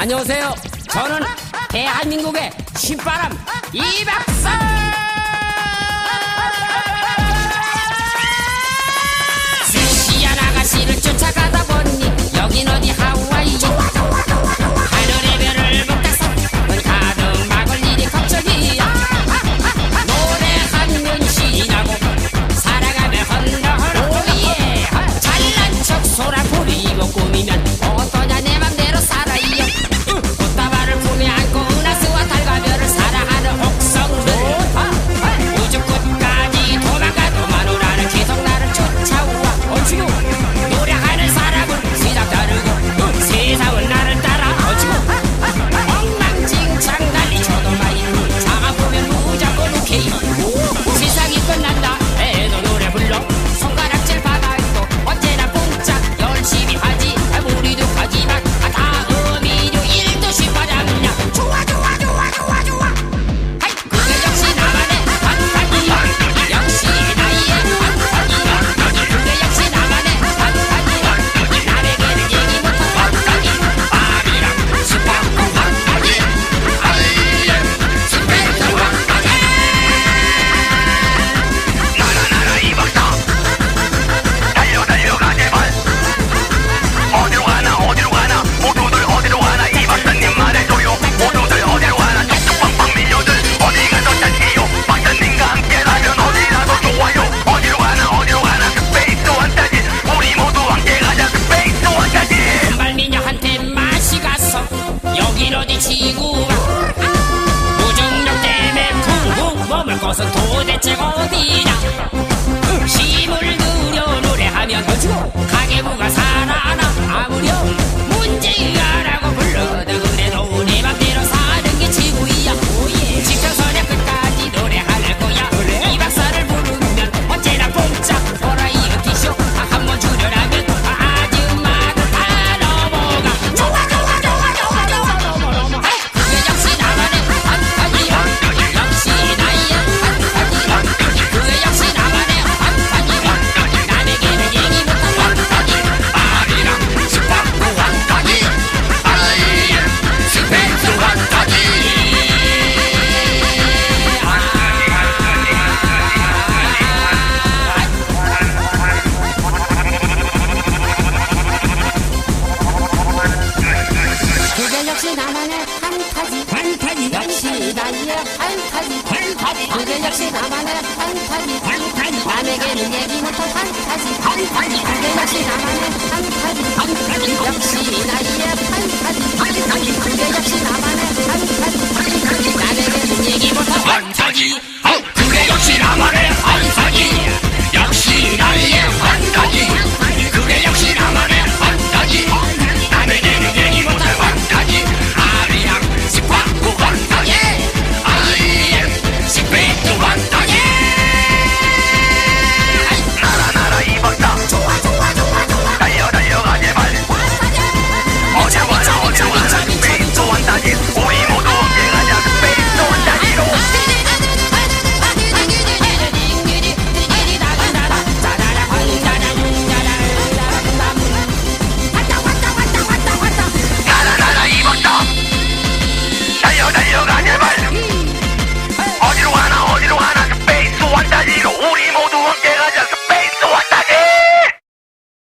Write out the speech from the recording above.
안녕하세요. 저는 대한민국의 신바람 이박사. 밀어지치고 무중력 때문에 쿵쿵 머물 곳은 도대체 어디냐? 나만의 판타지 판타지 그게 역시 나만의 판타지 판타지 남에게는 얘기 못한 판타지 판타지 그게 역시 나만의 판타지 판타지 역시 이 나이에 판타지 판타지 그게 역시 나만의 판타지 판타지 남에게는 얘기 못한 판타지